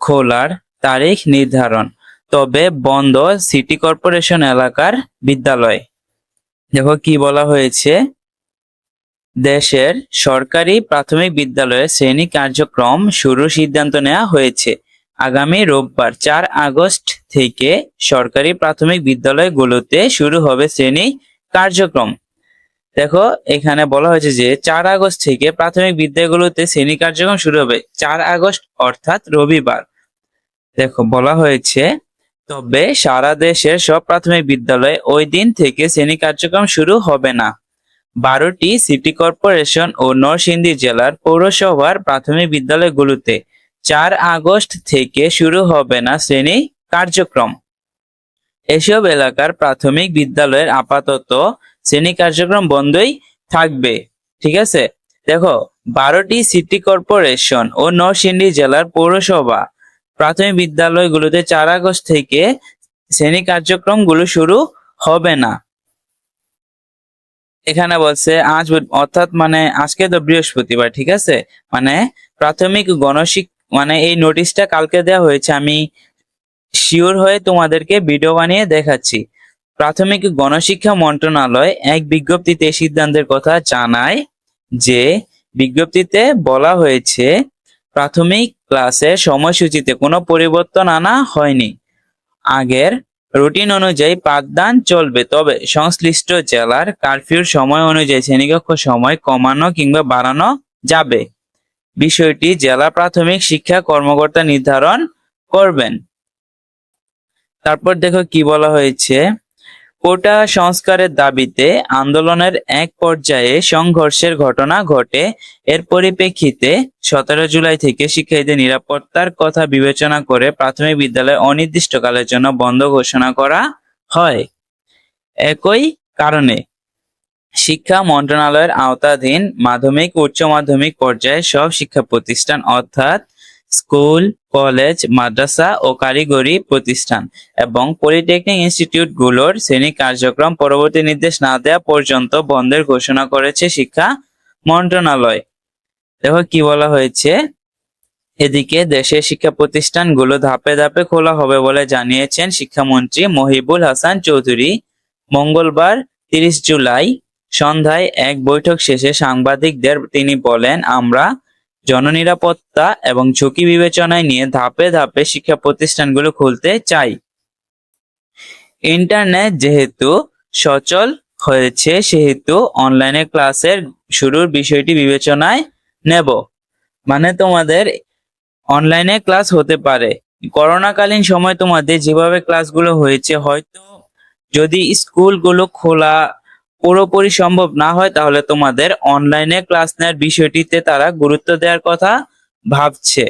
খোলার তারিখ নির্ধারণ। তবে বন্ধ সিটি কর্পোরেশন এলাকার বিদ্যালয়। দেখো কি বলা হয়েছে? দেশের সরকারি প্রাথমিক বিদ্যালয়ে শ্রেণি কার্যক্রম শুরুর সিদ্ধান্ত নেওয়া হয়েছে। আগামী রোববার চার আগস্ট থেকে সরকারি প্রাথমিক বিদ্যালয়গুলোতে শুরু হবে শ্রেণি কার্যক্রম। দেখো, এখানে বলা হয়েছে যে চার আগস্ট থেকে প্রাথমিক বিদ্যালয়গুলোতে শ্রেণি কার্যক্রম শুরু হবে। চার আগস্ট অর্থাৎ রবিবার। দেখো, বলা হয়েছে, তবে সারা দেশের সব প্রাথমিক বিদ্যালয়ে ওই দিন থেকে শ্রেণি কার্যক্রম শুরু হবে না। বারোটি সিটি কর্পোরেশন ও নরসিংদী জেলার পৌরসভার প্রাথমিক বিদ্যালয়গুলোতে চার আগস্ট থেকে শুরু হবে না শ্রেণি কার্যক্রম। এসব এলাকার প্রাথমিক বিদ্যালয়ের আপাতত শ্রেণি কার্যক্রম বন্ধই থাকবে। ঠিক আছে? দেখো, বারোটি সিটি কর্পোরেশন ও নরসিংদী জেলার পৌরসভা। প্রাথমিক বিদ্যালয়গুলোতে চার আগস্ট থেকে শ্রেণি কার্যক্রমগুলো শুরু হবে না। এখানে বলছে, আজ অর্থাৎ মানে আজকে তো বৃহস্পতিবার, ঠিক আছে? মানে প্রাথমিক গণশিক মানে এই নোটিশটা কালকে দেওয়া হয়েছে। আমি শিওর হয়ে তোমাদেরকে ভিডিও বানিয়ে দেখাচ্ছি। প্রাথমিক গণশিক্ষা মন্ত্রণালয় এক বিজ্ঞপ্তিতে সিদ্ধান্তের কথা জানায় যে বিজ্ঞপ্তিতে বলা হয়েছে, প্রাথমিক ক্লাসের সময়সূচিতে কোনো পরিবর্তন আনা হয়নি। আগের রুটিন অনুযায়ী পাঠদান চলবে, তবে সংশ্লিষ্ট জেলার কারফিউর সময় অনুযায়ী শ্রেণীকক্ষ সময় কমানো কিংবা বাড়ানো যাবে। বিষয়টি জেলা প্রাথমিক শিক্ষা কর্মকর্তা নির্ধারণ করবেন। তারপর দেখো কি বলা হয়েছে। কোটা সংস্কারের দাবিতে আন্দোলনের এক পর্যায়ে সংঘর্ষের ঘটনা ঘটে। এর পরিপ্রেক্ষিতে সতেরো জুলাই থেকে শিক্ষার্থীদের নিরাপত্তার কথা বিবেচনা করে প্রাথমিক বিদ্যালয় অনির্দিষ্টকালের জন্য বন্ধ ঘোষণা করা হয়। একই কারণে শিক্ষা মন্ত্রণালয়ের আওতাধীন মাধ্যমিক, উচ্চ মাধ্যমিক পর্যায়ে সব শিক্ষা প্রতিষ্ঠান অর্থাৎ স্কুল, কলেজ, মাদ্রাসা ও কারিগরি প্রতিষ্ঠান এবং পলিটেকনিক ইনস্টিটিউটগুলোর শ্রেণি কার্যক্রম পরবর্তী নির্দেশ না দেওয়া পর্যন্ত বন্ধের ঘোষণা করেছে শিক্ষা মন্ত্রণালয়। দেখো কি বলা হয়েছে? এদিকে দেশের শিক্ষা প্রতিষ্ঠানগুলো ধাপে ধাপে খোলা হবে বলে জানিয়েছেন শিক্ষামন্ত্রী মহিবুল হাসান চৌধুরী। মঙ্গলবার তিরিশ জুলাই সন্ধ্যায় এক বৈঠক শেষে সাংবাদিকদের তিনি বলেন, আমরা জননিরাপত্তা এবং ঝুঁকি বিবেচনায় নিয়ে ধাপে ধাপে শিক্ষা প্রতিষ্ঠানগুলো খুলতে চাই। ইন্টারনেট যেহেতু সচল হয়েছে, সেহেতু অনলাইনে ক্লাসের শুরুর বিষয়টি বিবেচনায় নেব। মানে তোমাদের অনলাইনে ক্লাস হতে পারে। করোনাকালীন সময় তোমাদের যেভাবে ক্লাসগুলো হয়েছে, হয়তো যদি স্কুলগুলো খোলা পুরোপুরি সম্ভব না হয়, তাহলে তোমাদের অনলাইনে ক্লাস নেওয়ার বিষয়টিতে তারা গুরুত্ব দেওয়ার কথা ভাবছে।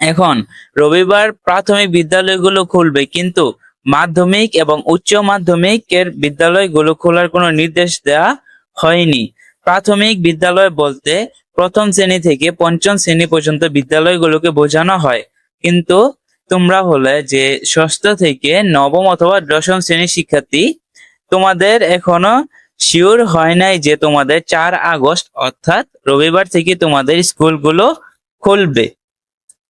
এখন, রবিবার প্রাথমিক বিদ্যালয়গুলো খুলবে, কিন্তু মাধ্যমিক এবং উচ্চ মাধ্যমিকের বিদ্যালয়গুলো খোলার কোনো নির্দেশ দেওয়া হয়নি। প্রাথমিক বিদ্যালয় বলতে প্রথম শ্রেণি থেকে পঞ্চম শ্রেণি পর্যন্ত বিদ্যালয়গুলোকে বোঝানো হয়। কিন্তু তোমরা হলে যে ষষ্ঠ থেকে নবম অথবা দশম শ্রেণির শিক্ষার্থী তোমাদের এখনও শিওর হয় নাই যে তোমাদের চার আগস্ট, অর্থাৎ রবিবার থেকে তোমাদের স্কুলগুলো খুলবে।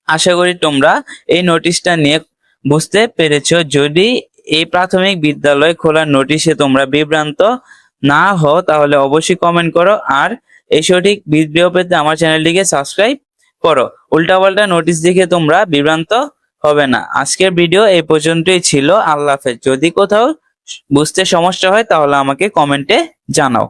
আশা করি তোমরা এই নোটিশটা নিয়ে বুঝতে পেরেছ। যদি এই প্রাথমিক বিদ্যালয় খোলার নোটিশে তোমরা বিভ্রান্ত না হও, তাহলে অবশ্যই কমেন্ট করো। আর এই সঠিক ভিডিও পেতে আমার চ্যানেলটিকে সাবস্ক্রাইব করো। উল্টাপাল্টা নোটিশ দেখে তোমরা বিভ্রান্ত হবে না। আজকের ভিডিও এই পর্যন্তই ছিল। আল্লাহ হাফেজ। যদি কোথাও বুঝতে সমস্যা হয় তাহলে আমাকে কমেন্টে জানাও।